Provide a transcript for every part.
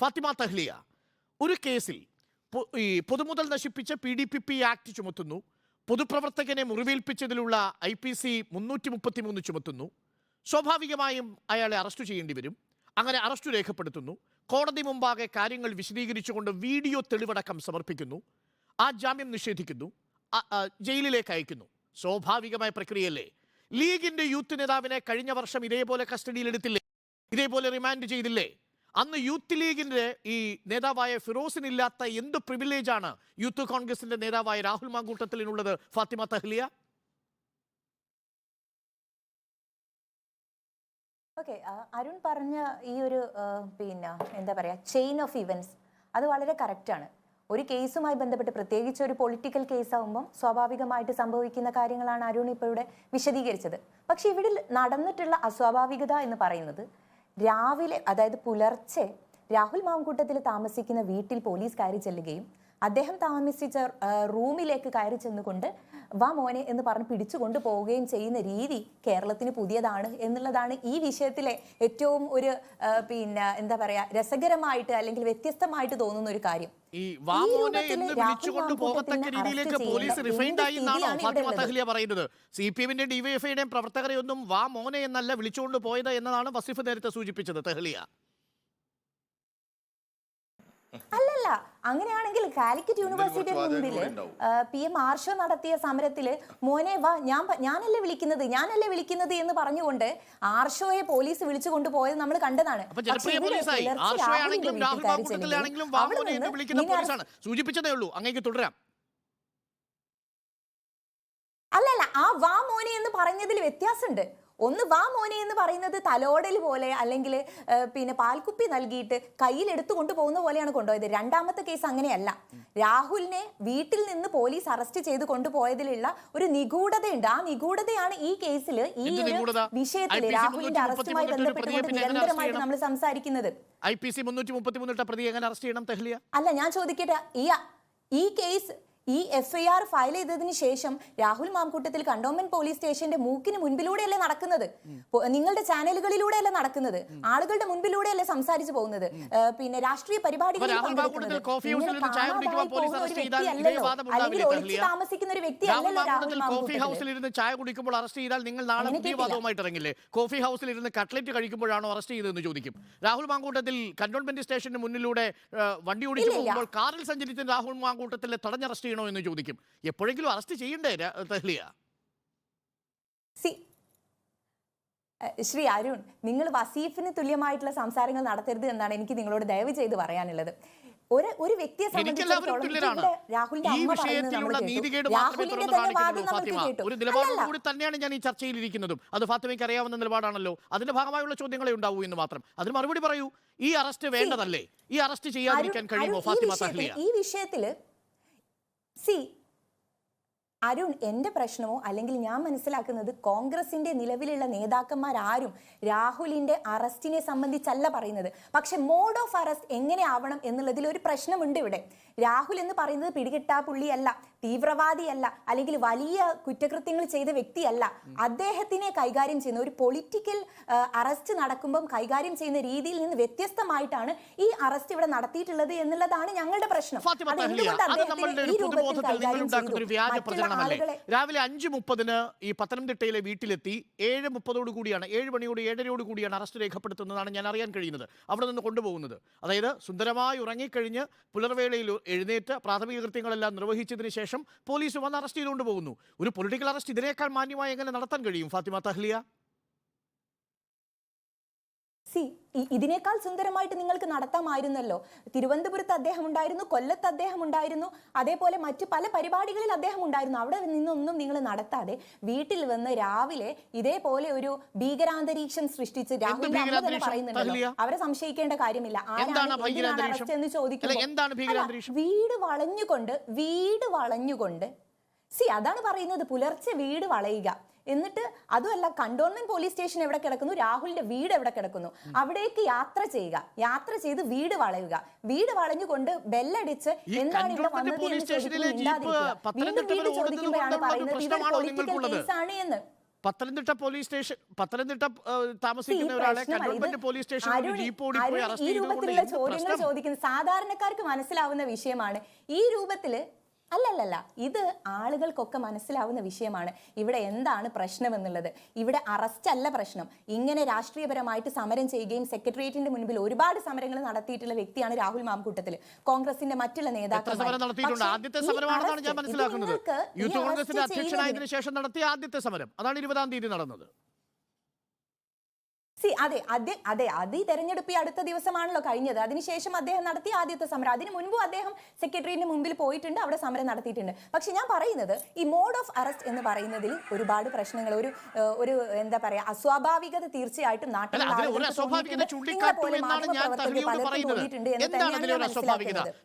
ഫാത്തിമ തഹ്ലിയ. ഒരു കേസിൽ ഈ പൊതുമുതൽ നശിപ്പിച്ച P D P P act ചുമത്തുന്നു. പൊതുപ്രവർത്തകനെ മുറിവേൽപ്പിച്ചതിലുള്ള ഐ പി സി മുന്നൂറ്റി മുപ്പത്തി മൂന്ന് ചുമത്തുന്നു. സ്വാഭാവികമായും അയാളെ അറസ്റ്റ് ചെയ്യേണ്ടി വരും. അങ്ങനെ അറസ്റ്റ് രേഖപ്പെടുത്തുന്നു. കോടതി മുമ്പാകെ കാര്യങ്ങൾ വിശദീകരിച്ചുകൊണ്ട് വീഡിയോ തെളിവടക്കം സമർപ്പിക്കുന്നു. ആ ജാമ്യം നിഷേധിക്കുന്നു. ജയിലിലേക്ക് അയക്കുന്നു. സ്വാഭാവികമായ പ്രക്രിയയല്ലേ? ലീഗിന്റെ യൂത്ത് നേതാവിനെ കഴിഞ്ഞ വർഷം ഇതേപോലെ കസ്റ്റഡിയിലെടുത്തില്ലേ? ഇതേപോലെ റിമാൻഡ് ചെയ്തില്ലേ? അന്ന് യൂത്ത് ലീഗിന്റെ ഈ നേതാവായ ഫിറോസിനില്ലാത്ത എന്ത് പ്രിവിലേജാണ് യൂത്ത് കോൺഗ്രസിന്റെ നേതാവായ രാഹുൽ മാങ്കൂട്ടത്തിലിനുള്ളത് ഫാത്തിമ തഹ്ലിയ? ഓക്കെ അരുൺ പറഞ്ഞ ഈ ഒരു പിന്നെ എന്താ പറയുക ചെയിൻ ഓഫ് ഇവന്റ്സ് അത് വളരെ കറക്റ്റാണ് ഒരു കേസുമായി ബന്ധപ്പെട്ട് പ്രത്യേകിച്ച് ഒരു പൊളിറ്റിക്കൽ കേസാവുമ്പം സ്വാഭാവികമായിട്ട് സംഭവിക്കുന്ന കാര്യങ്ങളാണ് അരുൺ ഇപ്പോൾ ഇവിടെ വിശദീകരിച്ചത്. പക്ഷെ ഇവിടെ നടന്നിട്ടുള്ള അസ്വാഭാവികത എന്ന് പറയുന്നത് രാവിലെ അതായത് പുലർച്ചെ രാഹുൽ മാങ്കൂട്ടത്തിൽ താമസിക്കുന്ന വീട്ടിൽ പോലീസ് കയറി ചെല്ലുകയും അദ്ദേഹം താമസിച്ച റൂമിലേക്ക് കയറി ചെന്നുകൊണ്ട് വാ മോനെ എന്ന് പറഞ്ഞ് പിടിച്ചുകൊണ്ട് പോവുകയും ചെയ്യുന്ന രീതി കേരളത്തിന് പുതിയതാണ് എന്നുള്ളതാണ് ഈ വിഷയത്തിലെ ഏറ്റവും ഒരു പിന്നെ എന്താ പറയാ രസകരമായിട്ട് അല്ലെങ്കിൽ വ്യത്യസ്തമായിട്ട് തോന്നുന്ന ഒരു കാര്യം. ഈ വാമോനെ എന്ന് വിളിച്ചുകൊണ്ട് പോകത്തക്ക രീതിയിലേക്ക് പോലീസ് റിഫൈൻഡ് ആയി എന്നാണോ ഫാത്തിമ തഹ്ലിയ പറയുന്നത്. സി പി എമ്മിന്റെ ഡിവൈഎഫ്ഐയുടെയും പ്രവർത്തകരെ ഒന്നും വാ മോനെ എന്നല്ല വിളിച്ചുകൊണ്ട് പോയത് എന്നതാണ് വസിഫ് നേരത്തെ സൂചിപ്പിച്ചത് തെഹ്ലിയ. അല്ലല്ല അങ്ങനെയാണെങ്കിൽ കാലിക്കറ്റ് യൂണിവേഴ്സിറ്റി മുമ്പിൽ മുമ്പിൽ പി. എം. ആർഷോ നടത്തിയ സമരത്തിൽ മോനെ വാ ഞാൻ ഞാനല്ലേ വിളിക്കുന്നത് ഞാനല്ലേ വിളിക്കുന്നത് എന്ന് പറഞ്ഞുകൊണ്ട് ആർഷോയെ പോലീസ് വിളിച്ചു കൊണ്ടുപോയത് നമ്മൾ കണ്ടതാണ്. സൂചിപ്പിച്ചതേ ഉള്ളൂ. അങ്ങേക്ക് തുടരാം. അല്ലല്ല ആ വാ മോനെ എന്ന് പറഞ്ഞതിൽ വ്യത്യാസമുണ്ട്. ഒന്ന് വാ മോനെ എന്ന് പറയുന്നത് തലോടൽ പോലെ അല്ലെങ്കിൽ പിന്നെ പാൽക്കുപ്പി നൽകിയിട്ട് കയ്യിൽ കൊണ്ടുപോകുന്ന പോകുന്ന പോലെയാണ് കൊണ്ടുപോയത്. രണ്ടാമത്തെ കേസ് അങ്ങനെയല്ല. രാഹുലിനെ വീട്ടിൽ നിന്ന് പോലീസ് അറസ്റ്റ് ചെയ്ത് കൊണ്ടുപോയതിലുള്ള ഒരു നിഗൂഢതയുണ്ട്. ആ നിഗൂഢതയാണ് ഈ കേസിൽ ഈ ഒരു വിഷയത്തിൽ രാഹുലിന്റെ അറസ്റ്റുമായി 333 ബന്ധപ്പെട്ടുകൊണ്ട് നിരന്തരമായിട്ട് നമ്മൾ സംസാരിക്കുന്നത്. ഐ പി സി മുന്നൂറ്റി മുപ്പത്തി മൂന്നിട്ട പ്രതി എങ്ങനെ അറസ്റ്റ് ചെയ്യണം തെഹ്ലിയ? അല്ല ഞാൻ ചോദിക്കട്ടെ ഈ ഈ കേസ് ഈ എഫ് ഐ ആർ ഫയൽ ചെയ്തതിന് ശേഷം രാഹുൽ മാംകൂട്ടത്തിൽ കണ്ടോൺമെന്റ് പോലീസ് സ്റ്റേഷന്റെ മൂക്കിന് മുൻപിലൂടെയല്ലേ നടക്കുന്നത്? നിങ്ങളുടെ ചാനലുകളിലൂടെയല്ലേ നടക്കുന്നത്? ആളുകളുടെ മുൻപിലൂടെയല്ലേ സംസാരിച്ചു പോകുന്നത്? പിന്നെ രാഷ്ട്രീയ പരിപാടികളിൽ അല്ലെങ്കിൽ ഉണ്ടാവില്ലേ താമസിക്കുന്ന ഒരു വ്യക്തിയല്ലല്ലോ രാഹുൽ കോഫി ഹൗസിൽ ഇരുന്ന് ചായ കുടിക്കുമ്പോൾ അറസ്റ്റ് ചെയ്താൽ നിങ്ങൾ നാളെ പുതിയ. വാദവുമായിട്ട് ഇറങ്ങില്ലേ? കോഫി ഹൗസിൽ ഇരുന്ന് കട്ട്ലറ്റ് കഴിക്കുമ്പോഴാണോ അറസ്റ്റ് ചെയ്തതെന്ന് ചോദിക്കും. രാഹുൽ മാങ്കൂട്ടത്തിൽ കണ്ടോൺമെന്റ് സ്റ്റേഷന് മുന്നിലൂടെ വണ്ടി ഓടിച്ചു പോകുമ്പോൾ കാറിൽ സഞ്ചരിച്ച രാഹുൽ മാങ്കൂട്ടത്തിലെ തടഞ്ഞ് അറസ്റ്റ് ചെയ്യണോ എന്ന് ചോദിക്കും. എപ്പോഴെങ്കിലും അറസ്റ്റ് ചെയ്യണ്ടേ തെഹ്ലിയ? സി ശ്രീ അരുൺ നിങ്ങൾ വസീഫിന് തുല്യമായിട്ടുള്ള സംസാരങ്ങൾ നടത്തരുത് എന്നാണ് എനിക്ക് നിങ്ങളോട് ദയവ് ചെയ്ത് പറയാനുള്ളത്. ഒരു ഒരു വ്യക്തിയെ തന്നെയാണ് ഞാൻ ഈ ചർച്ചയിൽ ഇരിക്കുന്നതും അത് ഫാത്തിമയ്ക്ക് അറിയാവുന്ന നിലപാടാണല്ലോ. അതിന്റെ ഭാഗമായുള്ള ചോദ്യങ്ങളെ ഉണ്ടാവൂ എന്ന് മാത്രം. അതിന് മറുപടി പറയൂ. ഈ അറസ്റ്റ് വേണ്ടതല്ലേ? ഈ അറസ്റ്റ് ചെയ്യാതിരിക്കാൻ കഴിയുമോ ഫാത്തിമ ഈ വിഷയത്തിൽ സി അരുൺ എന്റെ പ്രശ്നമോ? അല്ലെങ്കിൽ ഞാൻ മനസ്സിലാക്കുന്നത് കോൺഗ്രസിന്റെ നിലവിലുള്ള നേതാക്കന്മാരാരും രാഹുലിന്റെ അറസ്റ്റിനെ സംബന്ധിച്ചല്ല പറയുന്നത്. പക്ഷെ മോഡ് ഓഫ് അറസ്റ്റ് എങ്ങനെ ആവണം എന്നുള്ളതിൽ ഒരു പ്രശ്നമുണ്ട് ഇവിടെ. രാഹുൽ എന്ന് പറയുന്നത് പിടികിട്ടാ പുള്ളിയല്ല. തീവ്രവാദിയല്ല അല്ലെങ്കിൽ വലിയ കുറ്റകൃത്യങ്ങൾ ചെയ്ത വ്യക്തിയല്ല. അദ്ദേഹത്തിനെ കൈകാര്യം ചെയ്യുന്ന ഒരു പൊളിറ്റിക്കൽ അറസ്റ്റ് നടക്കുമ്പം കൈകാര്യം ചെയ്യുന്ന രീതിയിൽ നിന്ന് വ്യത്യസ്തമായിട്ടാണ് ഈ അറസ്റ്റ് ഇവിടെ നടത്തിയിട്ടുള്ളത് എന്നുള്ളതാണ് ഞങ്ങളുടെ പ്രശ്നം. രാവിലെ അഞ്ച് മുപ്പതിന് ഈ പത്തനംതിട്ടയിലെ വീട്ടിലെത്തി. ഏഴ് മുപ്പതോട് കൂടിയാണ് ഏഴ് മണിയോട് ഏഴരയോട് കൂടിയാണ് അറസ്റ്റ് രേഖപ്പെടുത്തുന്നതാണ് ഞാൻ അറിയാൻ കഴിയുന്നത്. അവിടെ നിന്ന് കൊണ്ടുപോകുന്നത്. അതായത് സുന്ദരമായി ഉറങ്ങിക്കഴിഞ്ഞ് പുലർവേളയിൽ എഴുന്നേറ്റ് പ്രാഥമിക കൃത്യങ്ങളെല്ലാം നിർവഹിച്ചതിന് ശേഷം പോലീസ് വന്ന് അറസ്റ്റ് ചെയ്തുകൊണ്ട് പോകുന്നു. ഒരു പൊളിറ്റിക്കൽ അറസ്റ്റ് ഇതിനേക്കാൾ മാന്യമായി എങ്ങനെ നടത്താൻ കഴിയും? ഫാത്തിമ തഹ്ലിയ? സി ഇതിനേക്കാൾ സുന്ദരമായിട്ട് നിങ്ങൾക്ക് നടത്താമായിരുന്നല്ലോ. തിരുവനന്തപുരത്ത് അദ്ദേഹം ഉണ്ടായിരുന്നു കൊല്ലത്ത് അദ്ദേഹം ഉണ്ടായിരുന്നു അതേപോലെ മറ്റ് പല പരിപാടികളിൽ അദ്ദേഹം ഉണ്ടായിരുന്നു അവിടെ നിന്നൊന്നും നിങ്ങൾ നടത്താതെ വീട്ടിൽ വന്ന് രാവിലെ ഇതേപോലെ ഒരു ഭീകരാന്തരീക്ഷം സൃഷ്ടിച്ച് രാഹുൽ തന്നെ പറയുന്നുണ്ടല്ലോ. അവരെ സംശയിക്കേണ്ട കാര്യമില്ല. ആരാണ് എന്ന് ഭീകരാന്തരീക്ഷം? വീട് വളഞ്ഞുകൊണ്ട് വീട് വളഞ്ഞുകൊണ്ട് സി അതാണ് പറയുന്നത്. പുലർച്ചെ വീട് വളയുക. എന്നിട്ട് അതുമല്ല കണ്ടോൺമെന്റ് പോലീസ് സ്റ്റേഷൻ എവിടെ കിടക്കുന്നു? രാഹുലിന്റെ വീട് എവിടെ കിടക്കുന്നു? അവിടേക്ക് യാത്ര ചെയ്യുക. യാത്ര ചെയ്ത് വീട് വളയുക. വീട് വളഞ്ഞുകൊണ്ട് ബെല്ലടിച്ച് എന്താണ് ഇവിടെ വന്നത് എന്ന് ചോദിക്കുമ്പോൾ വീണ്ടും ഓടുന്നത് ചോദിക്കുമ്പോഴാണ് പറയുന്നത് ഇതൊരു പൊളിറ്റിക്കൽ കേസാണ് എന്ന് പത്തനംതിട്ട പോലീസ് സ്റ്റേഷൻ പത്തനംതിട്ട താമസിക്കുന്ന ഒരാളെ കണ്ടോൺമെന്റ് പോലീസ് സ്റ്റേഷനിൽ ഈ രൂപത്തിലുള്ള ചോദ്യങ്ങൾ ചോദിക്കുന്ന. ചോദിക്കുന്നത് സാധാരണക്കാർക്ക് മനസ്സിലാവുന്ന വിഷയമാണ്. ഈ രൂപത്തിൽ അല്ലല്ലല്ല. ഇത് ആളുകൾക്കൊക്കെ മനസ്സിലാവുന്ന വിഷയമാണ്. ഇവിടെ എന്താണ് പ്രശ്നം എന്നുള്ളത് ഇവിടെ അറസ്റ്റ് അല്ല പ്രശ്നം. ഇങ്ങനെ രാഷ്ട്രീയപരമായിട്ട് സമരം ചെയ്യുകയും സെക്രട്ടേറിയറ്റിന്റെ മുൻപിൽ ഒരുപാട് സമരങ്ങൾ നടത്തിയിട്ടുള്ള വ്യക്തിയാണ് രാഹുൽ മാംകൂട്ടത്തിൽ കോൺഗ്രസിന്റെ മറ്റുള്ള നേതാക്കൾ ശേഷം നടത്തിയ ആദ്യത്തെ സമരം. അതാണ് ഇരുപതാം തീയതി നടന്നത്. സി അതെ അതെ അതെ അത് ഈ തെരഞ്ഞെടുപ്പ് ഈ അടുത്ത ദിവസമാണല്ലോ കഴിഞ്ഞത്. അതിനുശേഷം അദ്ദേഹം നടത്തിയ ആദ്യത്തെ സമരം. അതിന് മുൻപ് അദ്ദേഹം സെക്രട്ടറിയുടെ മുമ്പിൽ പോയിട്ടുണ്ട് അവിടെ സമരം നടത്തിയിട്ടുണ്ട്. പക്ഷെ ഞാൻ പറയുന്നത് ഈ മോഡ് ഓഫ് അറസ്റ്റ് എന്ന് പറയുന്നതിൽ ഒരുപാട് പ്രശ്നങ്ങൾ. ഒരു ഒരു എന്താ പറയാ അസ്വാഭാവികത തീർച്ചയായിട്ടും നാട്ടിൽ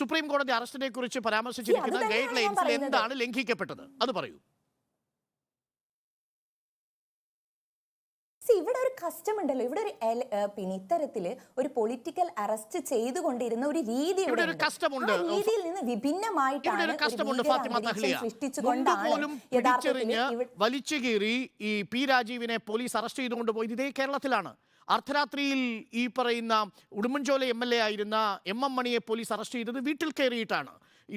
സുപ്രീം കോടതി അറസ്റ്റിനെ കുറിച്ച് പരാമർശിച്ചിരിക്കുന്ന ഗൈഡ് ലൈൻസിൽ. എന്താണ് ലംഘിക്കപ്പെട്ടത്? അത് പറയൂ. See, ഇവിടെ ഒരു കസ്റ്റം ഉണ്ടല്ലോ. ഇവിടെ ഒരു പിന്നെ ഇത്തരത്തിൽ ഒരു പൊളിറ്റിക്കൽ അറസ്റ്റ് ചെയ്തുകൊണ്ടിരുന്ന ഒരു രീതി രീതിയിൽ നിന്ന് വിഭിന്നമായിട്ടാണ് വലിച്ചു കീറി ഈ പി രാജീവിനെ പോലീസ് അറസ്റ്റ് ചെയ്തുകൊണ്ട് പോയത് ഇതേ കേരളത്തിലാണ്. അർദ്ധരാത്രിയിൽ ഈ പറയുന്ന ഉടുമ്പൻചോല എം എൽ എ ആയിരുന്ന എം എം മണിയെ പോലീസ് അറസ്റ്റ് ചെയ്തത് വീട്ടിൽ കയറിയിട്ടാണ്.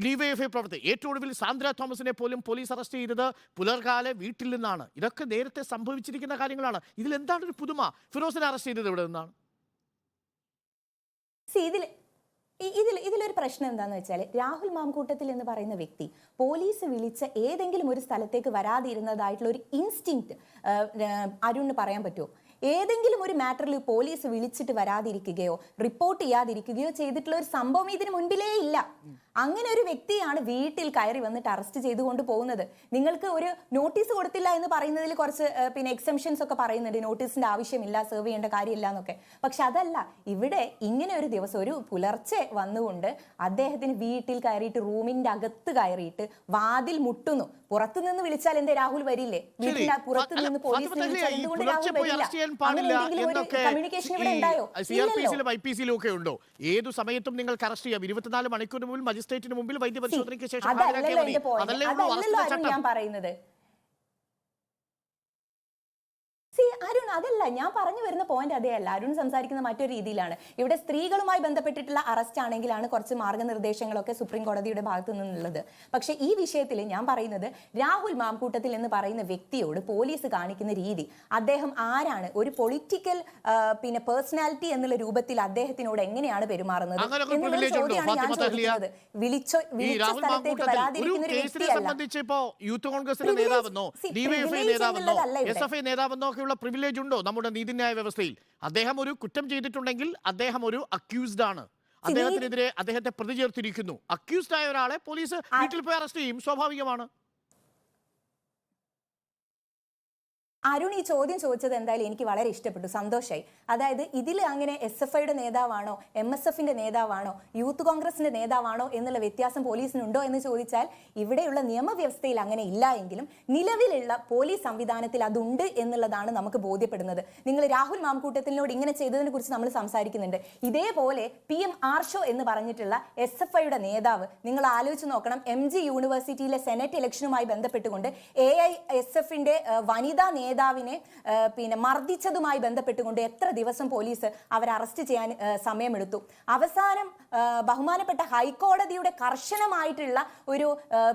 ഡിവൈഎഫ്ഐ പ്രവർത്തകർ ഏറ്റവും ഒടുവിൽ സാന്ദ്ര തോമസിനെ പോലും പോലീസ് അറസ്റ്റ് ചെയ്തത് പുലർകാല വീട്ടിൽ നിന്നാണ്. ഇതൊക്കെ നേരത്തെ സംഭവിച്ചിരിക്കുന്ന കാര്യങ്ങളാണ്. ഇതിൽ എന്താണ് ഒരു പുതുമ? ഫിറോസിനെ അറസ്റ്റ് ചെയ്തത് ഇവിടെ നിന്നാണ്. ഇതിൽ ഇതിലൊരു പ്രശ്നം എന്താന്ന് വെച്ചാൽ രാഹുൽ മാംകൂട്ടത്തിൽ എന്ന് പറയുന്ന വ്യക്തി പോലീസ് വിളിച്ച ഏതെങ്കിലും ഒരു സ്ഥലത്തേക്ക് വരാതിരുന്നതായിട്ടുള്ള ഒരു ഇൻസ്റ്റിങ്ക്റ്റ് അരുണിന് പറയാൻ പറ്റുമോ ഏതെങ്കിലും ഒരു മാറ്ററിൽ പോലീസ് വിളിച്ചിട്ട് വരാതിരിക്കുകയോ റിപ്പോർട്ട് ചെയ്യാതിരിക്കുകയോ ചെയ്തിട്ടുള്ള ഒരു സംഭവം ഇതിന് മുൻപിലേ ഇല്ല. അങ്ങനെ ഒരു വ്യക്തിയാണ് വീട്ടിൽ കയറി വന്നിട്ട് അറസ്റ്റ് ചെയ്തുകൊണ്ട് പോകുന്നത്. നിങ്ങൾക്ക് ഒരു നോട്ടീസ് കൊടുത്തില്ല എന്ന് പറയുന്നതിൽ കുറച്ച് പിന്നെ എക്സംഷൻസ് ഒക്കെ പറയുന്നുണ്ട്. നോട്ടീസിന്റെ ആവശ്യമില്ല സെർവ് ചെയ്യേണ്ട കാര്യമില്ല എന്നൊക്കെ. പക്ഷെ അതല്ല ഇവിടെ ഇങ്ങനെ ഒരു ദിവസം ഒരു പുലർച്ചെ വന്നുകൊണ്ട് അദ്ദേഹത്തിന് വീട്ടിൽ കയറിയിട്ട് റൂമിന്റെ അകത്ത് കയറിയിട്ട് വാതിൽ മുട്ടുന്നു. പുറത്തുനിന്ന് വിളിച്ചാൽ എന്തേ രാഹുൽ വരില്ലേ? വീട്ടിൽ പുറത്തുനിന്ന് പോലീസ് പോലീസിനെ വിളിച്ചാൽ എന്തുകൊണ്ട് രാഹുൽ വരില്ല. അങ്ങനെ പാടില്ല എന്നൊക്കെ ഐ പി സിയിലും ഒക്കെ ഉണ്ടോ? ഏതു സമയത്തും നിങ്ങൾക്ക് അറസ്റ്റ് ചെയ്യാം. ഇരുപത്തിനാല് മണിക്കൂറിന് മുമ്പിൽ മജിസ്ട്രേറ്റിന് മുമ്പിൽ വൈദ്യപരിശോധനയ്ക്ക് ശേഷം അതല്ലേ ഉള്ളൂ ഞാൻ പറയുന്നത്. See, അരുൺ അതല്ല ഞാൻ പറഞ്ഞു വരുന്ന പോയിന്റ് അതേ അല്ല. അരുൺ സംസാരിക്കുന്ന മറ്റൊരു രീതിയിലാണ്. ഇവിടെ സ്ത്രീകളുമായി ബന്ധപ്പെട്ടിട്ടുള്ള അറസ്റ്റ് ആണെങ്കിലാണ് കുറച്ച് മാർഗനിർദ്ദേശങ്ങളൊക്കെ സുപ്രീം കോടതിയുടെ ഭാഗത്തു നിന്നുള്ളത്. പക്ഷേ ഈ വിഷയത്തിൽ ഞാൻ പറയുന്നത് രാഹുൽ മാംകൂട്ടത്തിൽ എന്ന് പറയുന്ന വ്യക്തിയോട് പോലീസ് കാണിക്കുന്ന രീതി അദ്ദേഹം ആരാണ് ഒരു പൊളിറ്റിക്കൽ പിന്നെ പേഴ്സണാലിറ്റി എന്നുള്ള രൂപത്തിൽ അദ്ദേഹത്തിനോട് എങ്ങനെയാണ് പെരുമാറുന്നത് ഉണ്ടോ? ചോദ്യമാണ് ഞാൻ? ചോദിക്കുന്നത്. വിളിച്ചോ വിളിച്ച സ്ഥലത്തേക്ക് വരാതിരിക്കുന്ന ഒരു വ്യക്തിയല്ല. സംബന്ധിച്ച് ഇപ്പോ യൂത്ത് കോൺഗ്രസിന്റെ Privilege- നേതാവെന്നോ see, ഡിവൈഎഫ്ഐ privilege നേതാവെന്നോ എസ് എഫ് ഐ നേതാവെന്നോ ഒക്കെയുള്ള പ്രിവിലേജ് ഉണ്ടോ നമ്മുടെ നീതിന്യായ വ്യവസ്ഥയിൽ? അദ്ദേഹം ഒരു കുറ്റം ചെയ്തിട്ടുണ്ടെങ്കിൽ അദ്ദേഹം ഒരു അക്യൂസ്ഡ് ആണ്. അദ്ദേഹത്തിനെതിരെ അദ്ദേഹത്തെ പ്രതി ചേർത്തിരിക്കുന്നു. അക്യൂസ്ഡ് ആയ ഒരാളെ പോലീസ് വീട്ടിൽ പോയി അറസ്റ്റ് ചെയ്യും. സ്വാഭാവികമാണ്. അരുൺ ഈ ചോദ്യം ചോദിച്ചത് എന്തായാലും എനിക്ക് വളരെ ഇഷ്ടപ്പെട്ടു സന്തോഷമായി അതായത് ഇതിൽ അങ്ങനെ എസ് എഫ് ഐയുടെ നേതാവാണോ എം എസ് എഫിന്റെ നേതാവാണോ യൂത്ത് കോൺഗ്രസിന്റെ നേതാവാണോ എന്നുള്ള വ്യത്യാസം പോലീസിനുണ്ടോ എന്ന് ചോദിച്ചാൽ ഇവിടെയുള്ള നിയമവ്യവസ്ഥയിൽ അങ്ങനെ ഇല്ല എങ്കിലും നിലവിലുള്ള പോലീസ് സംവിധാനത്തിൽ അതുണ്ട് എന്നുള്ളതാണ് നമുക്ക് ബോധ്യപ്പെടുന്നത്. നിങ്ങൾ രാഹുൽ മാംകൂട്ടത്തിനോട് ഇങ്ങനെ ചെയ്തതിനെ കുറിച്ച് നമ്മൾ സംസാരിക്കുന്നുണ്ട്. ഇതേപോലെ പി എം ആർഷോ എന്ന് പറഞ്ഞിട്ടുള്ള എസ് എഫ് ഐയുടെ നേതാവ് നിങ്ങൾ ആലോചിച്ച് നോക്കണം എം ജി യൂണിവേഴ്സിറ്റിയിലെ സെനറ്റ് ഇലക്ഷനുമായി ബന്ധപ്പെട്ടുകൊണ്ട് എ ഐ എസ് എഫിന്റെ വനിതാ നേതാവിനെ പിന്നെ മർദ്ദിച്ചതുമായി ബന്ധപ്പെട്ടുകൊണ്ട് എത്ര ദിവസം പോലീസ് അവരെ അറസ്റ്റ് ചെയ്യാൻ സമയമെടുത്തു. അവസാനം ബഹുമാനപ്പെട്ട ഹൈക്കോടതിയുടെ കർശനമായിട്ടുള്ള ഒരു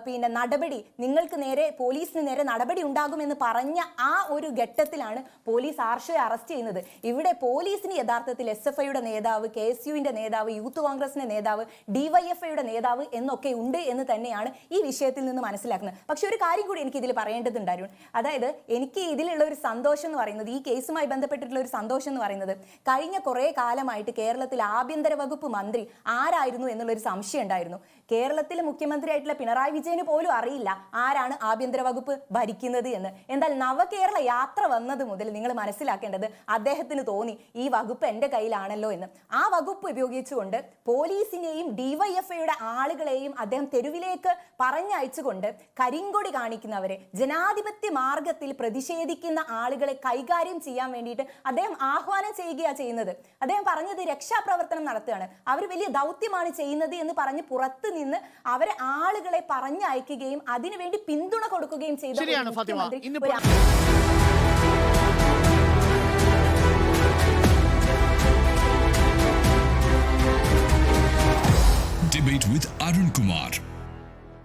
പിന്നെ നടപടി നിങ്ങൾക്ക് നേരെ പോലീസിന് നേരെ നടപടി ഉണ്ടാകുമെന്ന് പറഞ്ഞ ആ ഒരു ഘട്ടത്തിലാണ് പോലീസ് ആർഷയെ അറസ്റ്റ് ചെയ്യുന്നത്. ഇവിടെ പോലീസിന് യഥാർത്ഥത്തിൽ എസ് എഫ് ഐയുടെ നേതാവ് കെ എസ് യുവിന്റെ നേതാവ് യൂത്ത് കോൺഗ്രസിന്റെ നേതാവ് ഡിവൈഎഫ്ഐയുടെ നേതാവ് എന്നൊക്കെ ഉണ്ട് എന്ന് തന്നെയാണ് ഈ വിഷയത്തിൽ നിന്ന് മനസ്സിലാക്കുന്നത്. പക്ഷെ ഒരു കാര്യം കൂടി എനിക്ക് ഇതിൽ പറയേണ്ടതുണ്ടായിരുന്നു അതായത് എനിക്ക് ഇതിലുള്ള ഒരു സന്തോഷം എന്ന് പറയുന്നത് ഈ കേസുമായി ബന്ധപ്പെട്ടിട്ടുള്ള ഒരു സന്തോഷം എന്ന് പറയുന്നത് കഴിഞ്ഞ കുറേ കാലമായിട്ട് കേരളത്തിൽ ആഭ്യന്തര വകുപ്പ് മന്ത്രി ആരായിരുന്നു എന്നുള്ളൊരു സംശയം ഉണ്ടായിരുന്നു. കേരളത്തിലെ മുഖ്യമന്ത്രിയായിട്ടുള്ള പിണറായി വിജയന് പോലും അറിയില്ല ആരാണ് ആഭ്യന്തര വകുപ്പ് ഭരിക്കുന്നത് എന്ന്. എന്നാൽ നവകേരള യാത്ര വന്നത് മുതൽ നിങ്ങൾ മനസ്സിലാക്കേണ്ടത് അദ്ദേഹത്തിന് തോന്നി ഈ വകുപ്പ് എന്റെ കയ്യിലാണല്ലോ എന്ന്. ആ വകുപ്പ് ഉപയോഗിച്ചുകൊണ്ട് പോലീസിനെയും ഡിവൈഎഫ്ഐയുടെ ആളുകളെയും അദ്ദേഹം തെരുവിലേക്ക് പറഞ്ഞയച്ചുകൊണ്ട് കരിങ്കൊടി കാണിക്കുന്നവരെ ജനാധിപത്യ മാർഗത്തിൽ ചിന്തിക്കുന്ന ആളുകളെ കൈകാര്യം ചെയ്യാൻ വേണ്ടിയിട്ട് അദ്ദേഹം ആഹ്വാനം ചെയ്യുകയാണ് ചെയ്യുന്നത്. അദ്ദേഹം പറഞ്ഞത് രക്ഷാപ്രവർത്തനം നടത്തുകയാണ്. അവർ വലിയ ദൗത്യമാണ് ചെയ്യുന്നത് എന്ന് പറഞ്ഞ് പുറത്ത് നിന്ന് അവരെ ആളുകളെ പറഞ്ഞയക്കുകയും അതിനുവേണ്ടി പിന്തുണ കൊടുക്കുകയും ചെയ്ത Debate with Arun Kumar.